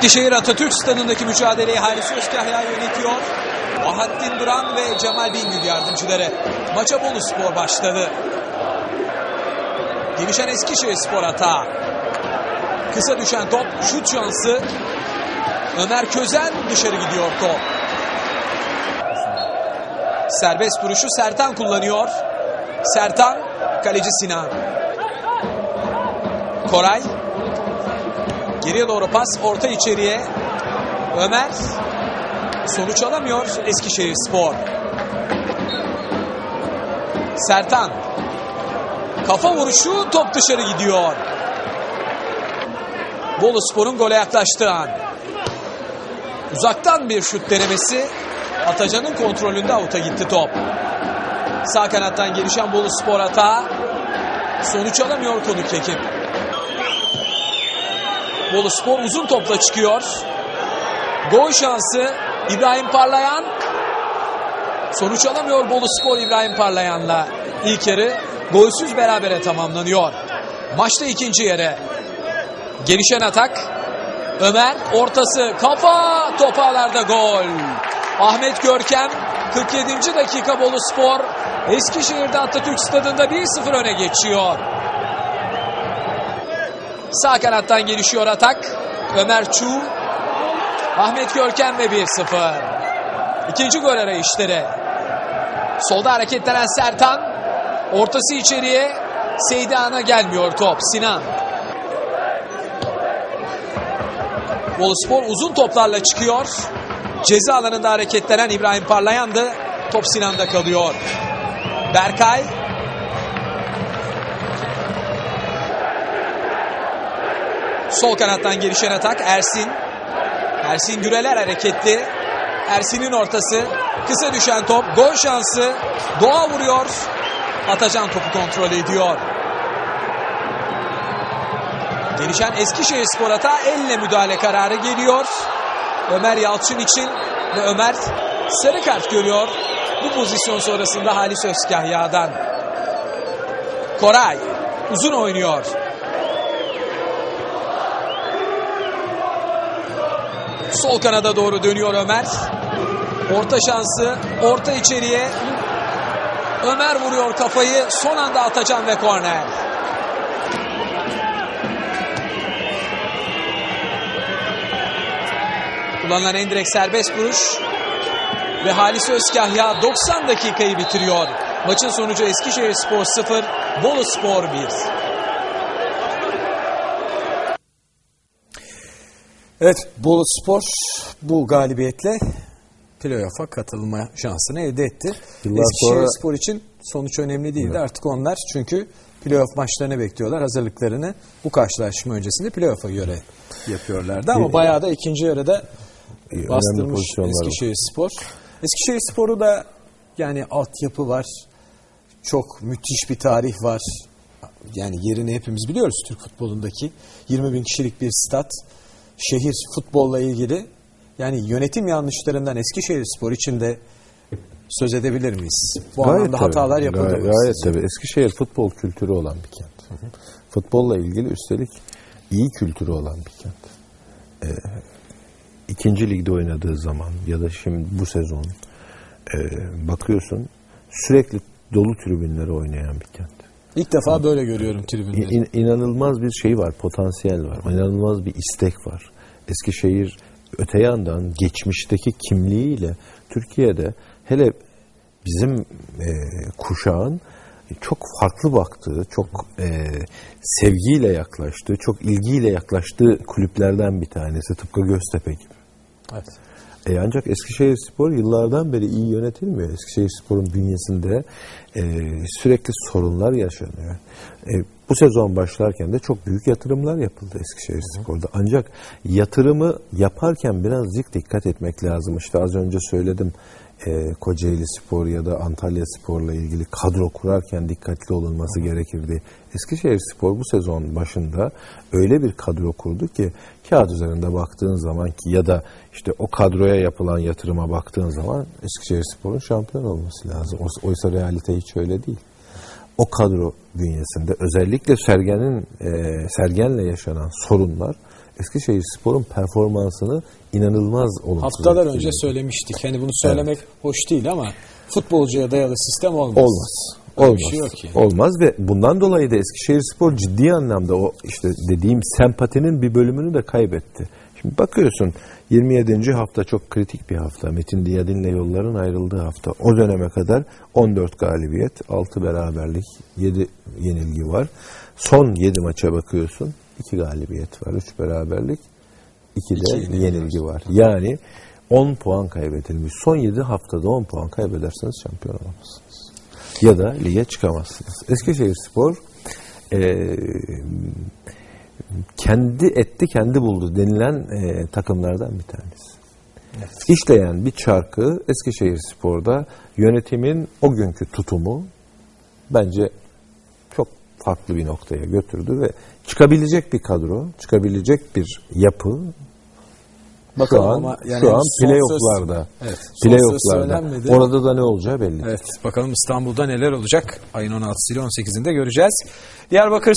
Eskişehir Atatürk Stadı'ndaki mücadeleyi Halis Özkahya yönetiyor. Bahattin Duran ve Cemal Bingül yardımcıları. Maça Bolu Spor başladı. Gelişen Eskişehir Spor hata. Kısa düşen top, şut şansı. Ömer Közen dışarı gidiyor top. Serbest vuruşu Sertan kullanıyor. Sertan, kaleci Sinan. Koray. Geriye doğru pas, orta içeriye. Ömer. Sonuç alamıyor Eskişehir Spor. Sertan. Kafa vuruşu top dışarı gidiyor. Bolu Spor'un gole yaklaştığı an. Uzaktan bir şut denemesi. Atacan'ın kontrolünde avuta gitti top. Sağ kanattan gelişen Bolu Spor hata. Sonuç alamıyor konuk ekip. Bolu Spor uzun topla çıkıyor. Gol şansı İbrahim Parlayan. Sonuç alamıyor Bolu Spor İbrahim Parlayan'la. İlk yarı golsüz berabere tamamlanıyor. Maçta ikinci yere. Gelişen atak. Ömer ortası kafa topalarda gol. Ahmet Görkem 47. dakika Bolu Spor Eskişehir'de Atatürk Stadı'nda 1-0 öne geçiyor. Sağ kanattan gelişiyor atak. Ömer Çuğ. Ahmet Görkem ve 1-0. İkinci gol arayışları. Solda hareketlenen Sertan. Ortası içeriye. Seydan'a gelmiyor top. Sinan. Boluspor uzun toplarla çıkıyor. Ceza alanında hareketlenen İbrahim Parlayan'dı. Top Sinan'da kalıyor. Berkay. Sol kanattan gelişen atak Ersin. Ersin Güreler hareketli. Ersin'in ortası. Kısa düşen top. Gol şansı. Doğa vuruyor. Atacan topu kontrol ediyor. Gelişen Eskişehir Spor hata elle müdahale kararı geliyor. Ömer Yalçın için ve Ömer sarı kart görüyor. Bu pozisyon sonrasında Halis Özkahya'dan. Koray uzun oynuyor. Sol kanada doğru dönüyor Ömer. Orta şansı, orta içeriye. Ömer vuruyor kafayı. Son anda Atacan ve korner. Kullanılan en direkt serbest vuruş. Ve Halis Özkahya 90 dakikayı bitiriyor. Maçın sonucu Eskişehir Spor 0, Bolu Spor 1. Evet, Bolu Spor bu galibiyetle playoff'a katılma şansını elde etti. Yıllar Eskişehir sonra- Spor için sonuç önemli değildi. Artık onlar çünkü playoff maçlarını bekliyorlar. Hazırlıklarını bu karşılaşma öncesinde playoff'a göre yapıyorlardı. Ama bayağı da ikinci yarıda önemli bastırmış. Eskişehir Spor. Eskişehir Spor'u da yani altyapı var. Çok müthiş bir tarih var. Yani yerini hepimiz biliyoruz Türk futbolundaki. 20 bin kişilik bir stat. Şehir futbolla ilgili. Yani yönetim yanlışlarından Eskişehir Spor için de söz edebilir miyiz? Bu anlamda tabii. hatalar yapıldı Gayet, mı gayet tabii. Eskişehir futbol kültürü olan bir kent. Futbolla ilgili üstelik iyi kültürü olan bir kent. Ee, ikinci ligde oynadığı zaman ya da şimdi bu sezon e, bakıyorsun sürekli dolu tribünlere oynayan bir kent. İlk defa böyle görüyorum tribünleri. İn, inanılmaz bir şey var, potansiyel var. İnanılmaz bir istek var. Eskişehir öte yandan geçmişteki kimliğiyle Türkiye'de hele bizim e, kuşağın çok farklı baktığı, çok e, sevgiyle yaklaştığı, çok ilgiyle yaklaştığı kulüplerden bir tanesi. Tıpkı Göztepe gibi. Evet. E ancak Eskişehir Spor yıllardan beri iyi yönetilmiyor. Eskişehir Spor'un bünyesinde e, sürekli sorunlar yaşanıyor. E, bu sezon başlarken de çok büyük yatırımlar yapıldı Eskişehir Spor'da. Ancak yatırımı yaparken birazcık dikkat etmek lazım. İşte az önce söyledim e, Kocaeli Spor ya da Antalya Spor'la ilgili kadro kurarken dikkatli olunması gerekirdi. Eskişehir Spor bu sezon başında öyle bir kadro kurdu ki kağıt üzerinde baktığın zaman ki ya da işte o kadroya yapılan yatırıma baktığın zaman Eskişehir Spor'un şampiyon olması lazım. Oy- Oysa realite hiç öyle değil. O kadro bünyesinde özellikle Sergen'in e, Sergen'le yaşanan sorunlar Eskişehir Spor'un performansını inanılmaz olumsuz Haftalar önce söylemiştik. Hani bunu söylemek hoş değil ama futbolcuya dayalı sistem olmaz. Olmaz. Bir Olmaz. şey yok ki. Olmaz ve bundan dolayı da Eskişehir Spor ciddi anlamda o işte dediğim sempatinin bir bölümünü de kaybetti. Şimdi bakıyorsun 27. hafta çok kritik bir hafta. Metin Diyadin'le yolların ayrıldığı hafta. O döneme kadar 14 galibiyet, 6 beraberlik, 7 yenilgi var. Son 7 maça bakıyorsun. 2 galibiyet var, 3 beraberlik, 2 de yenilgi yenilgi var. Yani 10 puan kaybedilmiş. Son 7 haftada 10 puan kaybederseniz şampiyon olamazsınız. Ya da lige çıkamazsınız. Eskişehir Spor eee, kendi etti kendi buldu denilen eee, takımlardan bir tanesi. İşleyen bir çarkı Eskişehir Spor'da yönetimin o günkü tutumu bence çok farklı bir noktaya götürdü ve çıkabilecek bir kadro, çıkabilecek bir yapı Bakalım şu an, ama yani şu an playoff'larda. Evet, Playoff'larda. Orada da ne olacağı belli. Evet bakalım İstanbul'da neler olacak. Ayın 16'sı ile 18'inde göreceğiz. Diyarbakır